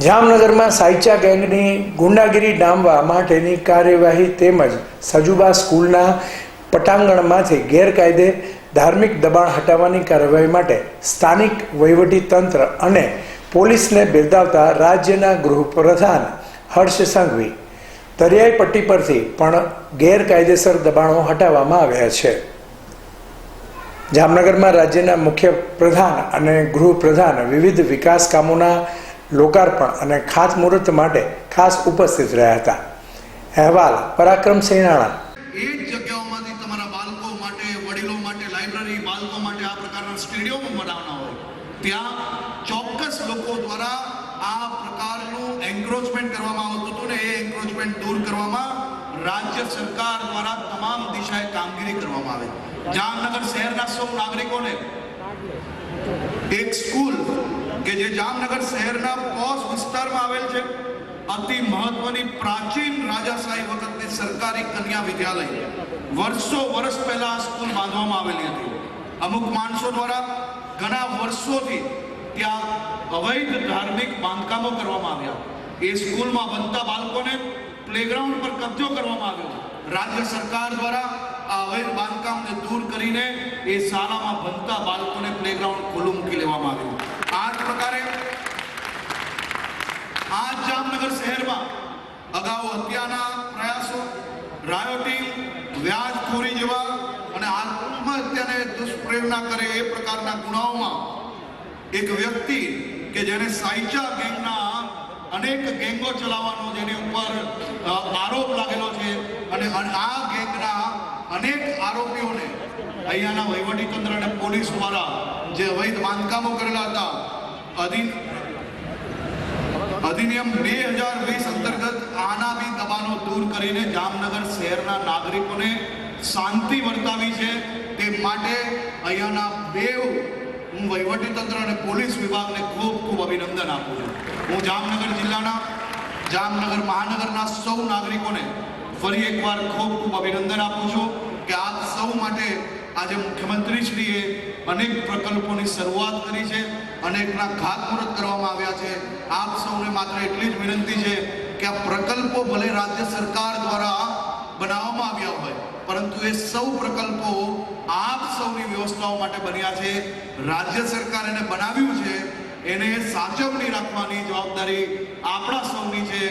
જામનગરમાં સાયચા ગેંગની ગુંડાગીરી ડામવા માટેની કાર્યવાહી તેમજ સજુબા સ્કૂલના પટાંગણમાંથી ગેરકાયદે ધાર્મિક દબાણ હટાવવાની કાર્યવાહી માટે સ્થાનિક તંત્ર અને પોલીસને બિરદાવતા રાજ્યના ગૃહપ્રધાન હર્ષ સંઘવી દરિયાઈ પટ્ટી પરથી પણ ગેરકાયદેસર દબાણો હટાવવામાં આવ્યા છે. જામનગરમાં રાજ્યના મુખ્ય પ્રધાન અને ગૃહપ્રધાન વિવિધ વિકાસ કામોના લોકાર્પણ અને ખાસ મુહૂર્ત માટે ખાસ ઉપસ્થિત રહ્યા હતા. અહેવાલ, પરાક્રમ સિંહાણા એ જ જગ્યાઓમાંથી તમારા બાળકો માટે, વડીલો માટે, લાઇબ્રેરી બાળકો માટે આ પ્રકારના સ્ટેડિયમો બનાવના હોય. ત્યાં ચોક્કસ લોકો દ્વારા આ પ્રકારનું એન્ક્રોચમેન્ટ કરવામાં આવતું હતું ને એ એન્ક્રોચમેન્ટ દૂર કરવામાં રાજ્ય સરકાર દ્વારા તમામ દિશાએ કામગીરી કરવામાં આવે. જામનગર શહેરના સૌ નાગરિકોને એક સ્કૂલ કે જે જામનગર શહેરના પોસ વિસ્તારમાં આવેલ છે, અતિ મહત્વની પ્રાચીન રાજાશાહી વખતની સરકારી કન્યા વિદ્યાલય. વર્ષો વર્ષ પહેલા આ સ્કૂલ બાંધવામાં આવેલી હતી. અમુક માણસો દ્વારા ઘણા વર્ષોથી ત્યાં અવૈધ ધાર્મિક બાંધકામો કરવામાં આવ્યા. એ સ્કૂલમાં બનતા બાળકોને પ્લેગ્રાઉન્ડ પર કબજો કરવામાં આવ્યો. રાજ્ય સરકાર દ્વારા આ અવૈધ બાંધકામને દૂર કરીને એ શાળામાં બનતા બાળકોને પ્લેગ્રાઉન્ડ ખુલ્લું મૂકી લેવામાં આવ્યું. પ્રકારે આ જામનગર શહેરમાં અગાઉ હત્યાના પ્રયાસો રાયોટી વ્યાજખોરી જેવા અને આત્મહત્યાને દુષ્પ્રેરણા કરે એ પ્રકારના ગુનાઓમાં એક વ્યક્તિ કે જેને સાયચા ગેંગના અનેક ગેંગો ચલાવવાનો જેની ઉપર આરોપ લાગેલો છે અને આ ગેંગના અનેક આરોપીઓને અહીંયાના વહીવટીતંત્ર અને પોલીસ દ્વારા જે અવૈધ બાંધકામો કરેલા હતા અધીન અધિનિયમ બે હજાર વીસ અંતર્ગત આના બી દબાણો દૂર કરીને જામનગર શહેરના નાગરિકોને શાંતિ વર્તાવી છે. તે માટે અહીંયાના બે હું વહીવટીતંત્ર અને પોલીસ વિભાગને ખૂબ ખૂબ અભિનંદન આપું છું. હું જામનગર જિલ્લાના, જામનગર મહાનગરના સૌ નાગરિકોને ફરી એકવાર ખૂબ ખૂબ અભિનંદન આપું છું કે આપ સૌ માટે આજે મુખ્યમંત્રીશ્રીએ અનેક પ્રકલ્પોની શરૂઆત કરી છે અનેકના ખાતમુહૂર્ત કરવામાં આવ્યા છે. આપ સૌને માત્ર એટલી જ વિનંતી છે કે આ પ્રકલ્પો ભલે રાજ્ય સરકાર દ્વારા બનાવવામાં આવ્યા હોય, પરંતુ એ સૌ પ્રકલ્પો આપ સૌની વ્યવસ્થાઓ માટે બન્યા છે. રાજ્ય સરકાર એને બનાવ્યું છે, એને સાચવણી રાખવાની જવાબદારી આપણા સૌની છે.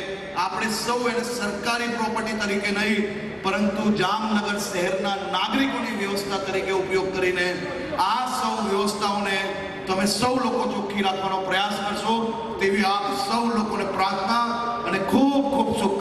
આપણે સૌ એને સરકારી પ્રોપર્ટી તરીકે નહીં પરંતુ જામનગર શહેરના નાગરિકોની વ્યવસ્થા તરીકે ઉપયોગ કરીને આ સૌ વ્યવસ્થાઓને તમે સૌ લોકો ચોખ્ખી રાખવાનો પ્રયાસ કરશો તેવી આપ સૌ લોકોને પ્રાર્થના અને ખૂબ